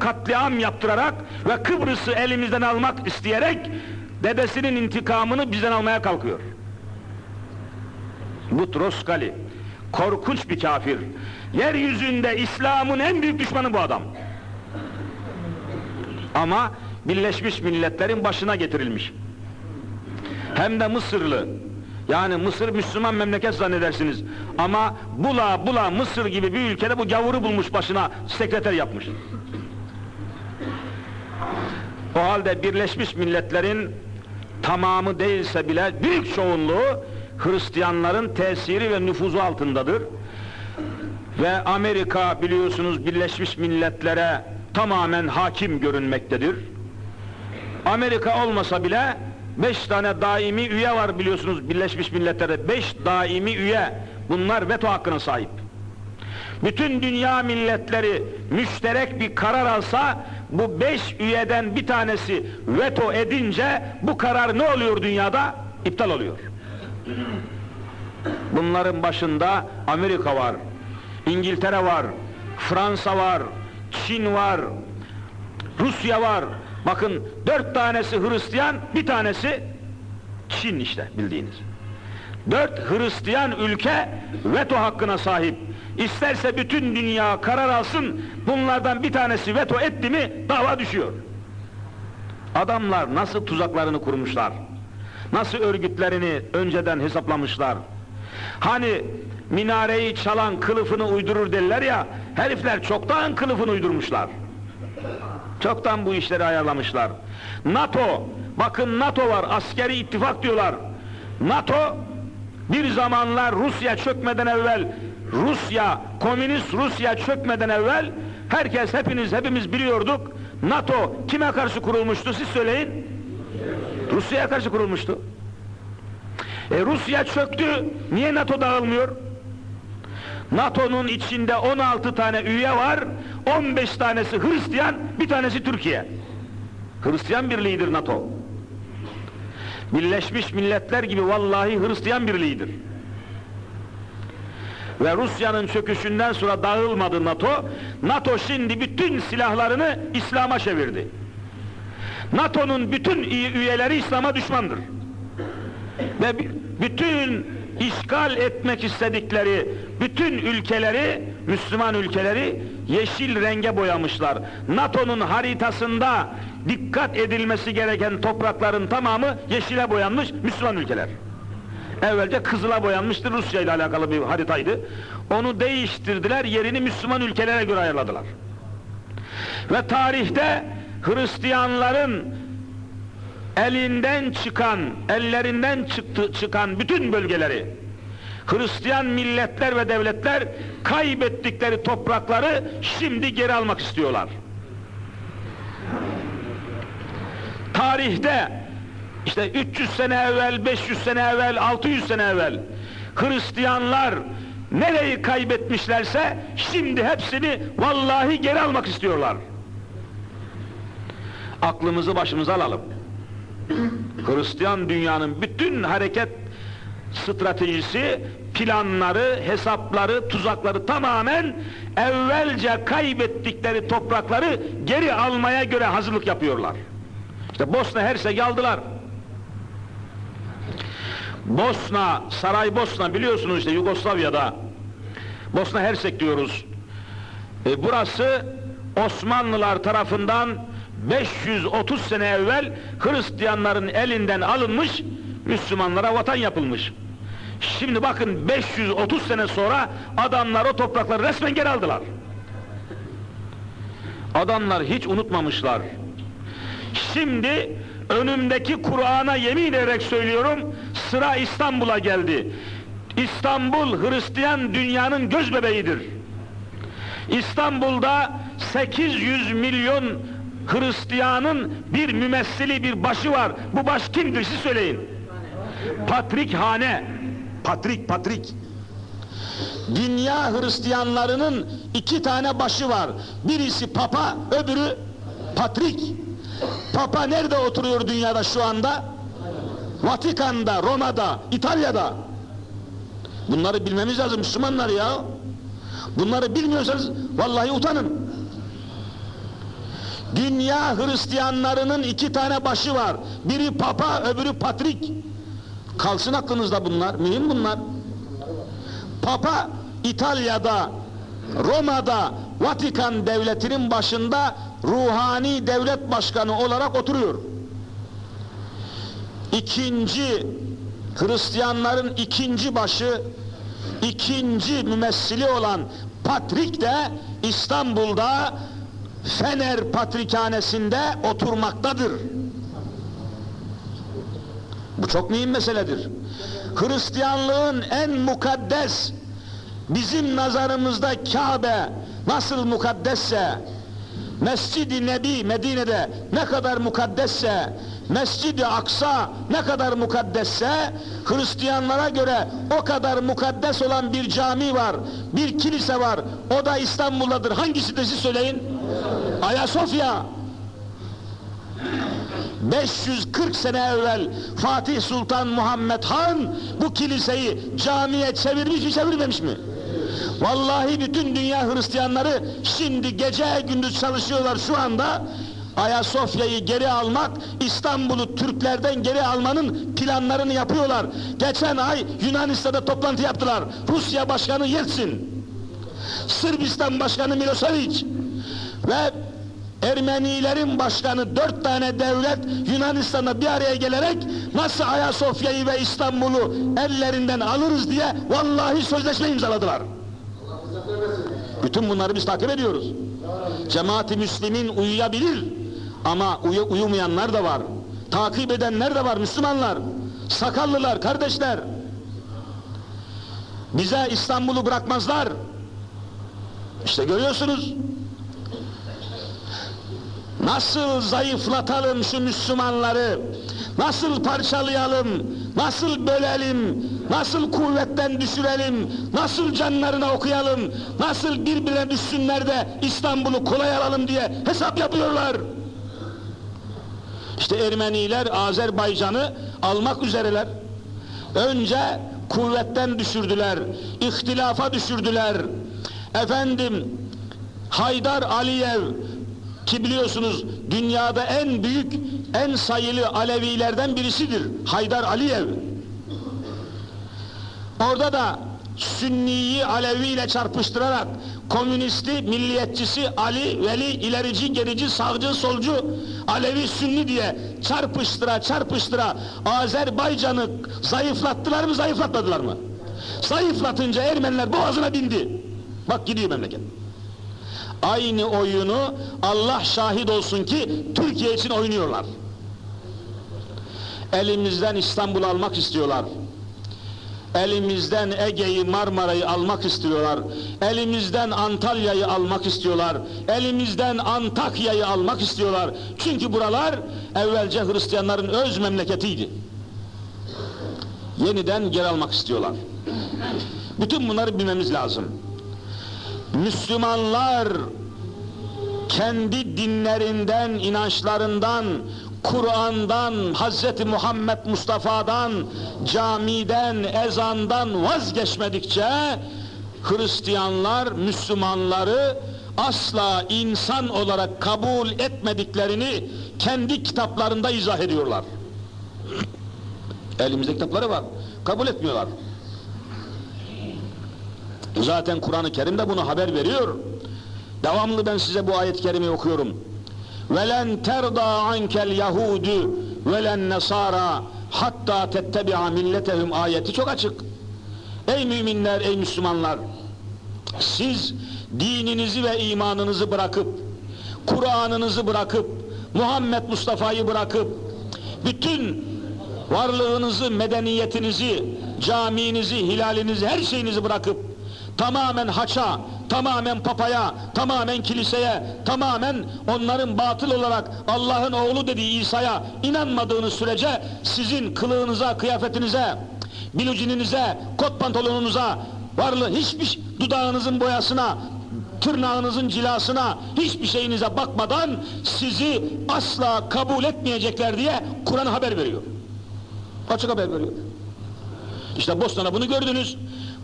katliam yaptırarak ve Kıbrıs'ı elimizden almak isteyerek dedesinin intikamını bizden almaya kalkıyor. Butros Gali korkunç bir kafir. Yeryüzünde İslam'ın en büyük düşmanı bu adam. Ama Birleşmiş Milletler'in başına getirilmiş. Hem de Mısırlı. Yani Mısır Müslüman memleket zannedersiniz. Ama bula bula Mısır gibi bir ülkede bu gavuru bulmuş başına sekreter yapmış. O halde Birleşmiş Milletler'in tamamı değilse bile büyük çoğunluğu Hristiyanların tesiri ve nüfuzu altındadır. Ve Amerika biliyorsunuz Birleşmiş Milletler'e tamamen hakim görünmektedir. Amerika olmasa bile beş tane daimi üye var biliyorsunuz Birleşmiş Milletler'de. Beş daimi üye. Bunlar veto hakkına sahip. Bütün dünya milletleri müşterek bir karar alsa bu beş üyeden bir tanesi veto edince bu karar ne oluyor dünyada? İptal oluyor. Bunların başında Amerika var, İngiltere var, Fransa var, Çin var, Rusya var. Bakın dört tanesi Hristiyan, bir tanesi Çin işte bildiğiniz. Dört Hristiyan ülke veto hakkına sahip. İsterse bütün dünya karar alsın, bunlardan bir tanesi veto etti mi dava düşüyor. Adamlar nasıl tuzaklarını kurmuşlar, nasıl örgütlerini önceden hesaplamışlar. Hani minareyi çalan kılıfını uydurur derler ya, herifler çoktan kılıfını uydurmuşlar. Çoktan bu işleri ayarlamışlar. NATO, bakın NATO var, askeri ittifak diyorlar. NATO, bir zamanlar Rusya çökmeden evvel, Rusya, komünist Rusya çökmeden evvel, herkes, hepiniz, hepimiz biliyorduk, NATO kime karşı kurulmuştu, siz söyleyin? Rusya'ya karşı kurulmuştu. E Rusya çöktü, niye NATO dağılmıyor? NATO'nun içinde 16 tane üye var, 15 tanesi Hristiyan, bir tanesi Türkiye. Hristiyan birliğidir NATO. Birleşmiş Milletler gibi vallahi Hristiyan birliğidir. Ve Rusya'nın çöküşünden sonra dağılmadı NATO. NATO şimdi bütün silahlarını İslam'a çevirdi. NATO'nun bütün üyeleri İslam'a düşmandır. Ve bütün işgal etmek istedikleri bütün ülkeleri, Müslüman ülkeleri yeşil renge boyamışlar. NATO'nun haritasında dikkat edilmesi gereken toprakların tamamı yeşile boyanmış Müslüman ülkeler. Evvelce kızıla boyanmıştır Rusya ile alakalı bir haritaydı. Onu değiştirdiler, yerini Müslüman ülkelere göre ayarladılar. Ve tarihte Hristiyanların elinden çıkan, ellerinden çıktı, çıkan bütün bölgeleri Hristiyan milletler ve devletler kaybettikleri toprakları şimdi geri almak istiyorlar. Tarihte işte 300 sene evvel, 500 sene evvel, 600 sene evvel Hristiyanlar nereyi kaybetmişlerse şimdi hepsini vallahi geri almak istiyorlar. Aklımızı başımıza alalım. Hristiyan dünyanın bütün hareket stratejisi, planları, hesapları, tuzakları tamamen evvelce kaybettikleri toprakları geri almaya göre hazırlık yapıyorlar. İşte Bosna Hersek aldılar. Bosna, Saraybosna biliyorsunuz işte Yugoslavya'da. Bosna Hersek diyoruz. E, burası Osmanlılar tarafından 530 sene evvel Hristiyanların elinden alınmış, Müslümanlara vatan yapılmış. Şimdi bakın 530 sene sonra adamlar o toprakları resmen geri aldılar. Adamlar hiç unutmamışlar. Şimdi önümdeki Kur'an'a yemin ederek söylüyorum, sıra İstanbul'a geldi. İstanbul Hristiyan dünyanın göz bebeğidir. İstanbul'da 800 milyon Hristiyanın bir mümessili, bir başı var. Bu baş kimdir siz söyleyin. Patrik Hane. Patrik, Patrik. Dünya Hristiyanlarının iki tane başı var. Birisi Papa, öbürü Patrik. Papa nerede oturuyor dünyada şu anda? Vatikan'da, Roma'da, İtalya'da. Bunları bilmemiz lazım Müslümanlar ya. Bunları bilmiyorsanız vallahi utanın. Dünya Hristiyanlarının iki tane başı var. Biri Papa, öbürü Patrik. Kalsın aklınızda bunlar, mühim bunlar. Papa İtalya'da, Roma'da Vatikan devletinin başında ruhani devlet başkanı olarak oturuyor. İkinci Hristiyanların ikinci başı, ikinci mümessili olan Patrik de İstanbul'da Fener Patrikhanesi'nde oturmaktadır. Bu çok mühim meseledir. Hristiyanlığın en mukaddes, bizim nazarımızda Kabe nasıl mukaddesse, Mescid-i Nebi Medine'de ne kadar mukaddesse, Mescid-i Aksa ne kadar mukaddesse, Hristiyanlara göre o kadar mukaddes olan bir cami var, bir kilise var, o da İstanbul'dadır. Hangisidir siz söyleyin? Ayasofya. 540 sene evvel Fatih Sultan Muhammed Han bu kiliseyi camiye çevirmiş mi çevirmemiş mi? Vallahi bütün dünya Hristiyanları şimdi gece gündüz çalışıyorlar şu anda. Ayasofya'yı geri almak, İstanbul'u Türklerden geri almanın planlarını yapıyorlar. Geçen ay Yunanistan'da toplantı yaptılar. Rusya Başkanı Yeltsin, Sırbistan Başkanı Milosevic ve Ermenilerin başkanı dört tane devlet Yunanistan'da bir araya gelerek nasıl Ayasofya'yı ve İstanbul'u ellerinden alırız diye vallahi sözleşme imzaladılar. Bütün bunları biz takip ediyoruz. Cemaati Müslim'in uyuyabilir ama uyu, uyumayanlar da var. Takip edenler de var Müslümanlar. Sakallılar, kardeşler. Bize İstanbul'u bırakmazlar. İşte görüyorsunuz. Nasıl zayıflatalım şu Müslümanları? Nasıl parçalayalım? Nasıl bölelim? Nasıl kuvvetten düşürelim? Nasıl canlarına okuyalım? Nasıl birbirine düşsünler de İstanbul'u kolay alalım diye hesap yapıyorlar. İşte Ermeniler Azerbaycan'ı almak üzereler. Önce kuvvetten düşürdüler, ihtilafa düşürdüler. Efendim, Haydar Aliyev ki biliyorsunuz dünyada en büyük, en sayılı Alevilerden birisidir. Haydar Aliyev. Orada da Sünniyi Alevi ile çarpıştırarak komünisti, milliyetçisi Ali, Veli, ilerici, gerici, sağcı, solcu, Alevi, Sünni diye çarpıştıra çarpıştıra Azerbaycan'ı zayıflattılar mı, zayıflatmadılar mı? Zayıflatınca Ermeniler boğazına bindi. Bak gidiyor memleket. Aynı oyunu Allah şahit olsun ki Türkiye için oynuyorlar. Elimizden İstanbul almak istiyorlar. Elimizden Ege'yi, Marmara'yı almak istiyorlar. Elimizden Antalya'yı almak istiyorlar. Elimizden Antakya'yı almak istiyorlar. Çünkü buralar evvelce Hristiyanların öz memleketiydi. Yeniden geri almak istiyorlar. Bütün bunları bilmemiz lazım. Müslümanlar kendi dinlerinden, inançlarından, Kur'an'dan, Hz. Muhammed Mustafa'dan, camiden, ezandan vazgeçmedikçe Hristiyanlar Müslümanları asla insan olarak kabul etmediklerini kendi kitaplarında izah ediyorlar. Elimizde kitapları var. Kabul etmiyorlar. Zaten Kur'an-ı Kerim de bunu haber veriyor. Devamlı ben size bu ayet-i kerimeyi okuyorum. وَلَنْ تَرْضَى عَنْكَ الْيَهُودُ وَلَنْ نَصَارَى hatta tettebi'a milletehum ayeti çok açık. Ey müminler, ey Müslümanlar! Siz dininizi ve imanınızı bırakıp, Kur'an'ınızı bırakıp, Muhammed Mustafa'yı bırakıp, bütün varlığınızı, medeniyetinizi, caminizi, hilalinizi, her şeyinizi bırakıp, tamamen haça, tamamen papaya, tamamen kiliseye, tamamen onların batıl olarak Allah'ın oğlu dediği İsa'ya inanmadığınız sürece sizin kılığınıza, kıyafetinize, bilucininize, kot pantolonunuza, varlığı hiçbir dudağınızın boyasına, tırnağınızın cilasına, hiçbir şeyinize bakmadan sizi asla kabul etmeyecekler diye Kur'an haber veriyor. Açık haber veriyor. İşte Bosna'da bunu gördünüz.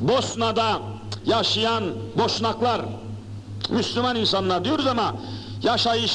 Bosna'da yaşayan Boşnaklar, Müslüman insanlar diyoruz ama yaşayış